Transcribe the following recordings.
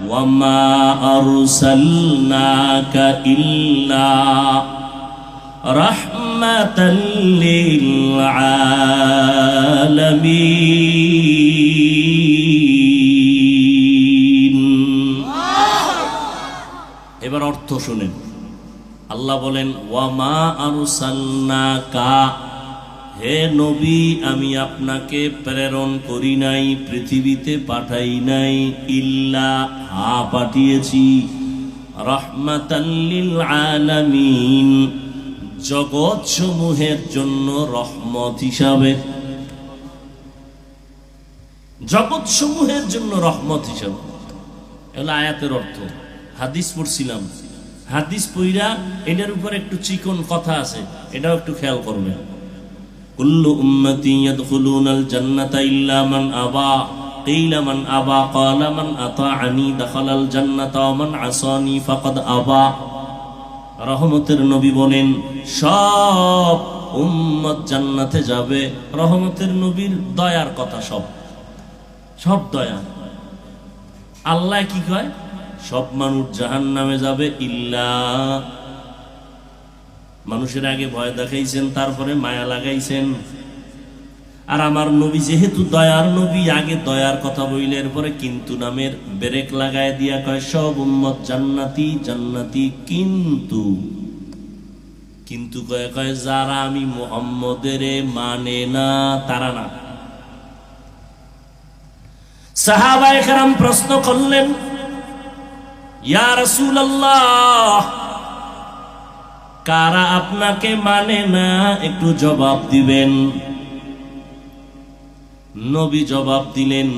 وما أرسلناك إلا رحمة للعالمين এবার অর্থ শুনেন আল্লাহ বলেন ওয়ামা আরসালনাকা হে নবী, আমি আপনাকে প্রেরণ করি নাই, পৃথিবীতে পাঠাই নাই, ইল্লা হা পাঠিয়েছি। রহমাতাল্লিল আলামিন জগৎ সমূহের জন্য রহমত হিসাবে। জগৎ সমূহের জন্য রহমত হিসাবে। এগুলো আয়াতের অর্থ। হাদিস পড়ছিলাম। হাদিস পইরা এটার উপর একটু চিকন কথা আছে, এটাও একটু খেয়াল করবেন। কুল্লু উম্মতি ইয়াদখুলুনাল জান্নাতা ইল্লা মান আবা قيل من أبى قال من أطاعني دخل الجنة ومن عصاني فقد أبى রহমতের নবী বলেন সব উম্মত জান্নাতে যাবে রহমতের নবীর দয়ার কথা সব সব দয়া আল্লাহ কি কয় সব মানুষ জাহান নামে যাবে ইল্লা মানুষের আগে ভয় দেখাইছেন, তারপরে মায়া লাগাইছেন। আর আমার নবী যেহেতু দয়ার নবী, আগে দয়ার কথা বইলে এরপরে কিন্তু নামের ব্রেক লাগায় দিয়া কয়, সব উম্মত জান্নাতি জান্নাতি কিন্তু কিন্তু কয়ে, কয়, যারা আমি মোহাম্মদের মানে না, তারা না। সাহাবায়ে প্রশ্ন করলেন, ইয়া রাসূলুল্লাহ কারা আপনাকে মানে না? একটু জবাব দিবেন। নবী জবাব দিলেন,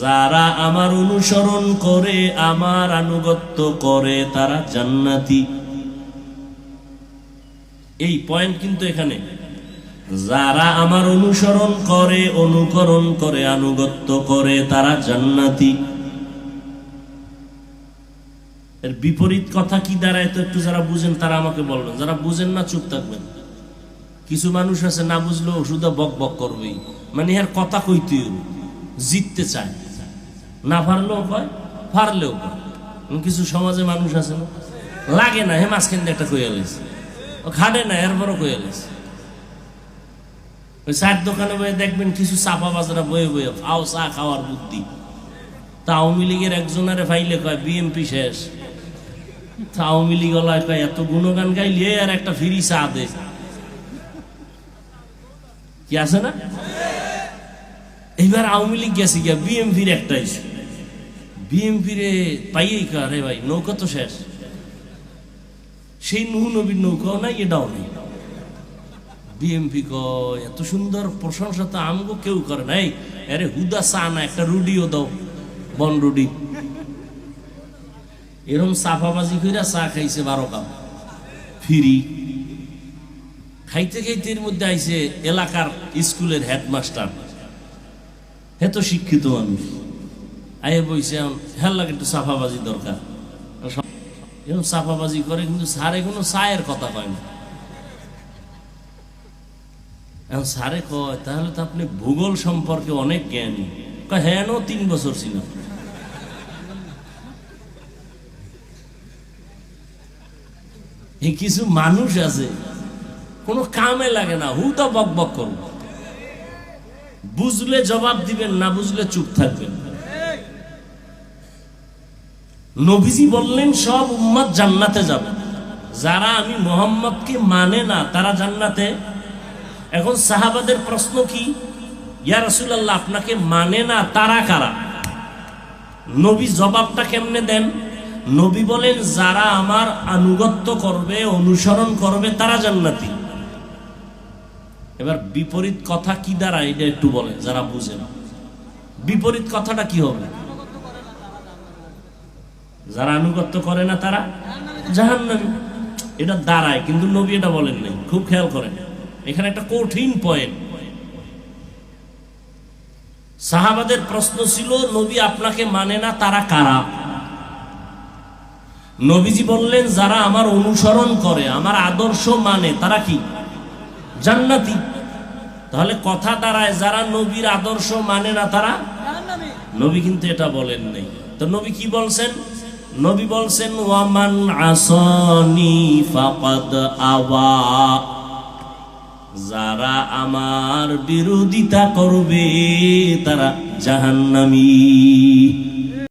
যারা আমার অনুসরণ করে, আমার আনুগত্য করে, তারা জান্নাতি। এই পয়েন্ট কিন্তু এখানে। যারা আমার অনুসরণ করে, অনুকরণ করে, আনুগত্য করে, তারা জান্নাতি। এর বিপরীত কথা কি দাঁড়ায় তো একটু যারা বুঝেন তারা আমাকে বলবেন। যারা বুঝেন না, চুপ থাকবেন। কিছু মানুষ আছে, না বুঝলেও শুধু বক বক করবেই। মানে এর কথা কইতে জিততে চায়। না পারলেও কয় পারলেও কয় কিছু সমাজে মানুষ আছে না? লাগে না, হে মাঝখান দিয়ে একটা কইয়া লেছে ও খাটে না, এরপরও কইয়া লেছে ওই চায়ের দোকানে বয়ে দেখবেন কিছু চাপা বাজারা বয়ে বয়ে ফাও চা খাওয়ার বুদ্ধি। তা আওয়ামী লীগের একজনারে ফাইলে কয়, বিএমপি শেষ। তা আওয়ামী লীগ ওলায় কয়, এত গুণগান গাইলে আর একটা ফিরি চা দে। কি আছে না? এইবার আওয়ামী লীগ গেছে গিয়া বিএমপির একটা ইস্যু বিএমপি রে পাইয়েই কা রে ভাই, নৌকা তো শেষ। সেই নুহ নবীর নৌকাও নাই, এটাও নেই। বিএমপি কয়, এত সুন্দর প্রশংসা তো আমগো কেউ করে নাই। আরে হুদা চা না, একটা রুডিও দাও, বন রুডি। এরম সাফাবাজি কইরা চা খাইছে বারো কাপ। ফিরি। খাইতে খাইতে এর মধ্যে আইছে এলাকার স্কুলের হেডমাস্টার। হে তো শিক্ষিত মানুষ। আয়ে বইছে হেল লাগে একটু সাফাবাজি দরকার। এরকম সাফাবাজি করে কিন্তু স্যারে কোনো চায়ের কথা কয় না। এখন স্যারে কয় তাহলে তো আপনি ভূগোল সম্পর্কে অনেক জ্ঞানী। কয় হ্যাঁ তিন বছর ছিল এই কিছু মানুষ আছে, কোনো কামে লাগে না হুদা বক বক করব। বুঝলে জবাব দিবেন, না বুঝলে চুপ থাকবেন। নবীজি বললেন, সব উম্মত জান্নাতে যাবে। যারা আমি মোহাম্মদকে মানে না, তারা জান্নাতে। এখন সাহাবাদের প্রশ্ন কি? ইয়া রাসূলুল্লাহ, আপনাকে মানে না তারা কারা? নবী জবাবটা কেমনে দেন? নবী বলেন, যারা আমার আনুগত্য করবে, অনুসরণ করবে, তারা জান্নাতি। এবার বিপরীত কথা কি দ্বারা? এটা একটু বলেন, যারা বুঝেন বিপরীত কথাটা কি হবে? যারা আনুগত্য করে না, তারা জাহান্নামী। এটা দাঁড়ায়, কিন্তু নবী এটা বলেন নাই। খুব খেয়াল করেন। এখানে একটা কঠিন পয়েন্ট সাহাবাদের প্রশ্ন ছিল, নবী আপনাকে মানে না, তারা কারা? নবীজি বললেন যারা আমার অনুসরণ করে আমার আদর্শ মানে তারা কি? জান্নাতি। তাহলে কথা দাঁড়ায় যারা নবীর আদর্শ মানে না তারা? নবী কিন্তু এটা বলেন নাই। তো নবী কি বলছেন? নবী বলছেন ওয়ামান আসনি ফাকাদ আওয়া যারা আমার বিরোধিতা করবে তারা জাহান্নামী।